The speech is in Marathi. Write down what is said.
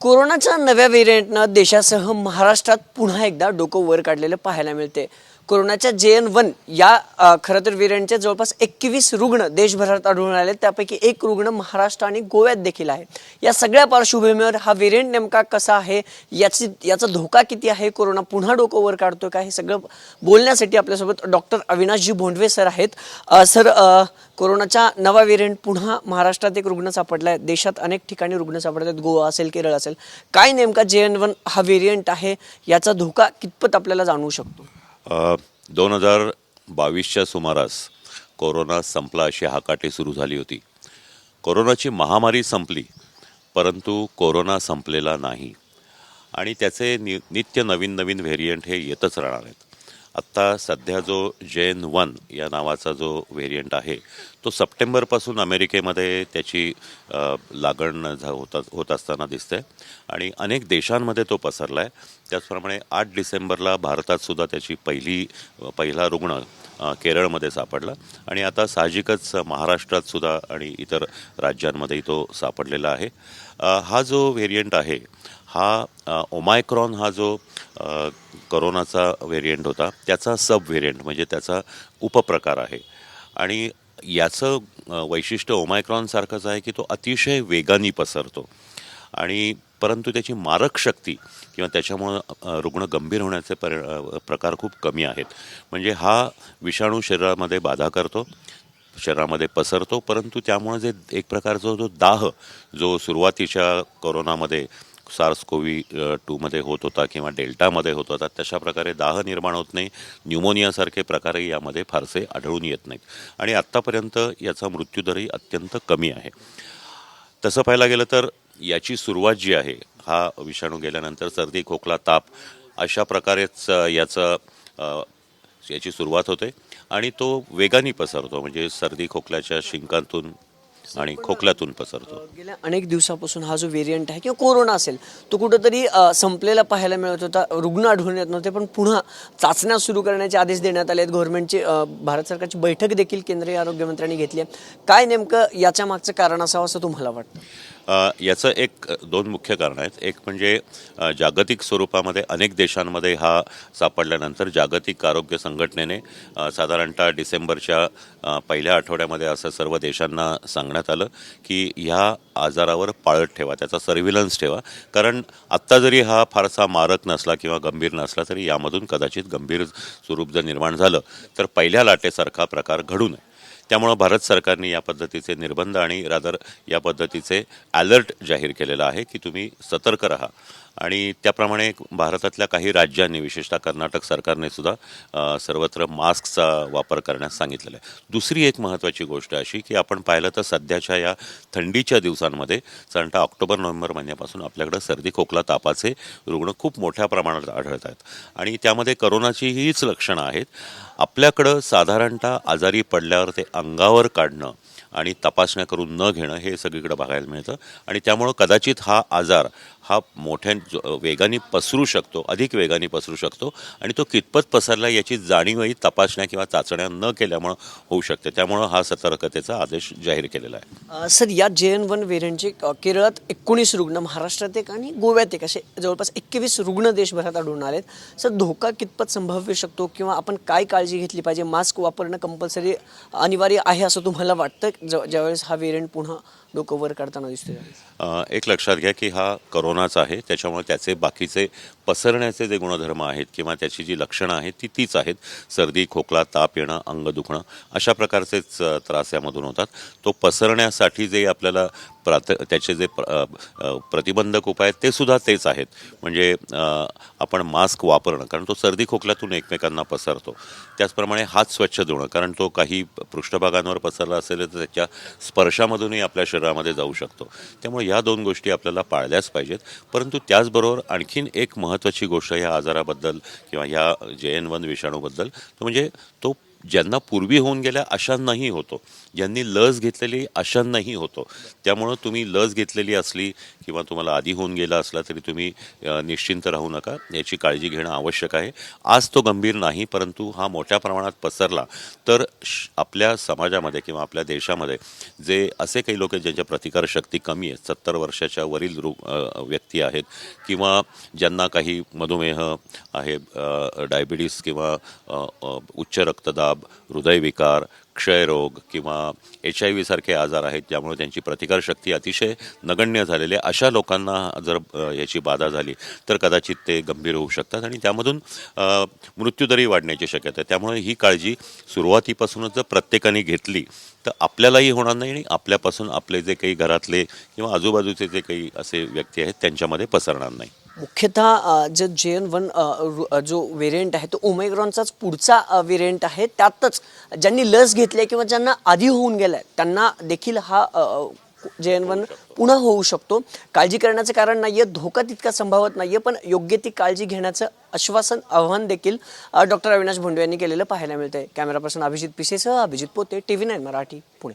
कोरोनाच्या नव्या व्हेरियंटनं देशासह महाराष्ट्रात पुन्हा एकदा डोकं वर काढलेलं पाहायला मिळते. कोरोनाच्या जे एन वन या खरं तर व्हेरियंटचे जवळपास एकवीस रुग्ण देशभरात आढळून आले. त्यापैकी एक रुग्ण महाराष्ट्र आणि गोव्यात देखील आहे. या सगळ्या पार्श्वभूमीवर हा व्हेरियंट नेमका कसा आहे याची याचा धोका किती आहे कोरोना पुन्हा डोकं वर काढतोय का हे सगळं बोलण्यासाठी आपल्यासोबत डॉक्टर अविनाशजी भोंडवे सर आहेत. सर आ, कोरोनाचा नवा व्हेरियंट पुन्हा महाराष्ट्रात एक रुग्ण सापडला आहे देशात अनेक ठिकाणी रुग्ण सापडत आहेत गोवा असेल केरळ असेल. काय नेमका जे एन वन हा व्हेरियंट आहे याचा धोका कितपत आपल्याला जाणवू शकतो? दोन हजार बावीसच्या सुमारास कोरोना संपला अशी हाकाटी सुरू झाली होती. कोरोनाची महामारी संपली परंतु कोरोना संपलेला नाही. आणि त्याचे नि नित्य नवीन नवीन व्हेरियंट हे येतच राहणार आहेत. आत्ता सध्या जो जेन वन या नावाचा जो व्हेरियंट आहे तो सप्टेंबरपासून अमेरिकेमध्ये त्याची लागण झा होत होत असताना दिसते आणि अनेक देशांमध्ये तो पसरला आहे त्याचप्रमाणे आठ डिसेंबरला भारतातसुद्धा त्याची पहिली पहिला रुग्ण केरळमध्ये सापडला. आणि आता साहजिकच महाराष्ट्रातसुद्धा आणि इतर राज्यांमध्येही तो सापडलेला आहे. हा जो व्हेरियंट आहे हा ओमायक्रॉन हा जो करोनाचा व्हेरियंट होता त्याचा सब व्हेरियंट म्हणजे त्याचा उपप्रकार आहे. आणि याचं वैशिष्ट्य ओमायक्रॉनसारखंच आहे की तो अतिशय वेगाने पसरतो. आणि परंतु त्याची मारक शक्ती किंवा त्याच्यामुळं रुग्ण गंभीर होण्याचे परि प्रकार खूप कमी आहेत. म्हणजे हा विषाणू शरीरामध्ये बाधा करतो शरीरामध्ये पसरतो परंतु त्यामुळे जे एक प्रकारचा जो दाह जो सुरुवातीच्या कोरोनामध्ये सार्स कोवी टूमध्ये होत होता किंवा डेल्टामध्ये होत होता तशा प्रकारे दाह निर्माण होत नाही. न्यूमोनियासारखे प्रकारही यामध्ये फारसे आढळून येत नाहीत. आणि आत्तापर्यंत याचा मृत्यूदरही अत्यंत कमी आहे. तसं पाहायला गेलं तर याची सुरुवात जी आहे हा विषाणू गेल्यानंतर सर्दी खोकला ताप अशा प्रकारेच याचं याची सुरुवात होते. आणि तो वेगाने पसरतो म्हणजे सर्दी खोकल्याच्या शिंकांतून आणि खोकल्यातून पसरतो. गेल्या अनेक दिवसापासून हा जो व्हेरियंट आहे किंवा कोरोना असेल तो कुठंतरी अ, संपलेला पाहायला मिळत होता. रुग्ण आढळून येत नव्हते पण पुन्हा चाचण्या सुरू करण्याचे आदेश देण्यात आले आहेत गव्हर्नमेंटची अ, भारत सरकारची बैठक देखील केंद्रीय आरोग्यमंत्र्यांनी घेतली आहे. काय नेमकं याच्या मागचं कारण असावं असं तुम्हाला वाटतं? याचं एक दोन मुख्य कारण आहेत. एक म्हणजे जागतिक स्वरूपामध्ये अनेक देशांमध्ये हा सापडल्यानंतर जागतिक आरोग्य संघटनेने साधारणतः डिसेंबरच्या पहिल्या आठवड्यामध्ये असं सर्व देशांना सांगण्यात आलं की ह्या आजारावर पाळत ठेवा त्याचा सर्व्हिलन्स ठेवा. कारण आत्ता जरी हा फारसा मारक नसला किंवा गंभीर नसला तरी यामधून कदाचित गंभीर स्वरूप जर निर्माण झालं तर पहिल्या लाटेसारखा प्रकार घडू नये. त्यामुळं भारत सरकारने या पद्धतीचे निर्बंध आणि रादर या पद्धतीचे अलर्ट जाहीर केलेला आहे की तुम्ही सतर्क राहा. आणि त्याप्रमाणे भारतातल्या काही राज्यांनी विशेषतः कर्नाटक सरकारने सुद्धा सर्वत्र मास्कचा वापर करण्यास सांगितलेला आहे. दुसरी एक महत्त्वाची गोष्ट अशी की आपण पाहिलं तर सध्याच्या या थंडीच्या दिवसांमध्ये साधारणतः ऑक्टोबर नोव्हेंबर महिन्यापासून आपल्याकडं सर्दी खोकला तापाचे रुग्ण खूप मोठ्या प्रमाणात आढळत आहेत. आणि त्यामध्ये करोनाची हीच लक्षणं आहेत. आपल्याकडं साधारणतः आजारी पडल्यावर ते अंगावर काढणं आणि तपासण्या करून न घेणं हे सगळीकडे बघायला मिळतं. आणि त्यामुळं कदाचित हा आजार हा मोठ्या जो- वेगाने पसरू शकतो अधिक वेगाने पसरू शकतो आणि तो कितपत पसरला याची जाणीवही तपासण्या किंवा चाचण्या न केल्यामुळं होऊ शकते. त्यामुळं हा सतर्कतेचा आदेश जाहीर केलेला आहे. सर या जे एन वन व्हेरियंटचे केरळात एकोणीस रुग्ण महाराष्ट्रात एक आणि गोव्यात एक असे जवळपास एकवीस रुग्ण देशभरात आढळून आलेत. सर धोका कितपत संभाव्य शकतो किंवा आपण काय काळजी घेतली पाहिजे? मास्क वापरणं कंपल्सरी अनिवार्य आहे असं तुम्हाला वाटतं? ज- ज्यावेळेस हा व्हेरियंट पुन्हा डोकं वर काढताना दिसतोय. अ, एक लक्षात घ्या की हा कोणाच आहे त्याच्यामुळे त्याचे बाकीचे पसरण्याचे जे गुणधर्म आहेत किंवा त्याची जी लक्षणं आहेत ती तीच आहेत. सर्दी खोकला ताप येणं अंग दुखणं अशा प्रकारचेच त्रास यामधून होतात. तो पसरण्यासाठी जे आपल्याला प्रात त्याचे जे प्र- प्रतिबंधक उपाय आहेत ते सुद्धा तेच आहेत. म्हणजे आपण मास्क वापरणं कारण तो सर्दी खोकल्यातून एकमेकांना पसरतो. त्याचप्रमाणे हात स्वच्छ धुणं कारण तो काही पृष्ठभागांवर पसरला असेल तर त्याच्या स्पर्शामधूनही आपल्या शरीरामध्ये जाऊ शकतो. त्यामुळे या दोन गोष्टी आपल्याला पाळल्याच पाहिजेत. परंतु त्याचबरोबर आणखीन एक महत्त्वाची गोष्ट ह्या आजाराबद्दल किंवा ह्या जे एन वन विषाणूबद्दल तो म्हणजे तो ज्यांना पूर्वी होऊन गेल्या अशांनाही होतो. ज्यांनी लस घेतलेली अशांनाही होतो. त्यामुळं तुम्ही लस घेतलेली असली किंवा तुम्हाला आधी होऊन गेला असला तरी तुम्ही निश्चिंत राहू नका. याची काळजी घेणं आवश्यक आहे. आज तो गंभीर नाही परंतु हा मोठ्या प्रमाणात पसरला तर श- आपल्या समाजामध्ये किंवा आपल्या देशामध्ये जे असे काही लोक आहेत ज्यांच्या प्रतिकारशक्ती कमी आहे सत्तर वर्षाच्या वरील रु व्यक्ती आहेत किंवा ज्यांना काही मधुमेह आहे डायबिटीस किंवा उच्च रक्तदाब हृदयविकार क्षयरोग किंवा एच आय व्ही सारखे आजार आहेत ज्यामुळे त्यांची प्रतिकारशक्ती अतिशय नगण्य झालेली आहे. अशा लोकांना जर याची बाधा झाली तर कदाचित ते गंभीर होऊ शकतात आणि त्यामधून मृत्यूदरी मृत्यूदरही वाढण्याची शक्यता आहे. त्यामुळे ही काळजी सुरुवातीपासूनच जर प्रत्येकाने घेतली तर आपल्यालाही होणार नाही आणि आपल्यापासून आपले जे काही घरातले किंवा आजूबाजूचे जे काही असे व्यक्ती आहेत त्यांच्यामध्ये पसरणार नाही. मुख्यतः जे जे एन वन जो व्हेरियंट आहे तो ओमेग्रॉनचाच पुढचा व्हेरियंट आहे त्यातच ज्यांनी लस घेतली आहे किंवा ज्यांना आधी होऊन गेलाय त्यांना देखील हा जे एन वन पुन्हा होऊ शकतो. काळजी करण्याचं कारण नाही आहे धोका तितका संभावत आहे पण योग्य ती काळजी घेण्याचं आश्वासन आव्हान देखील डॉक्टर अविनाश भोंडे यांनी केलेलं पाहायला मिळतंय. Camera person Abhijit पिसेसह Abhijit Pote T V nine Marathi Pune.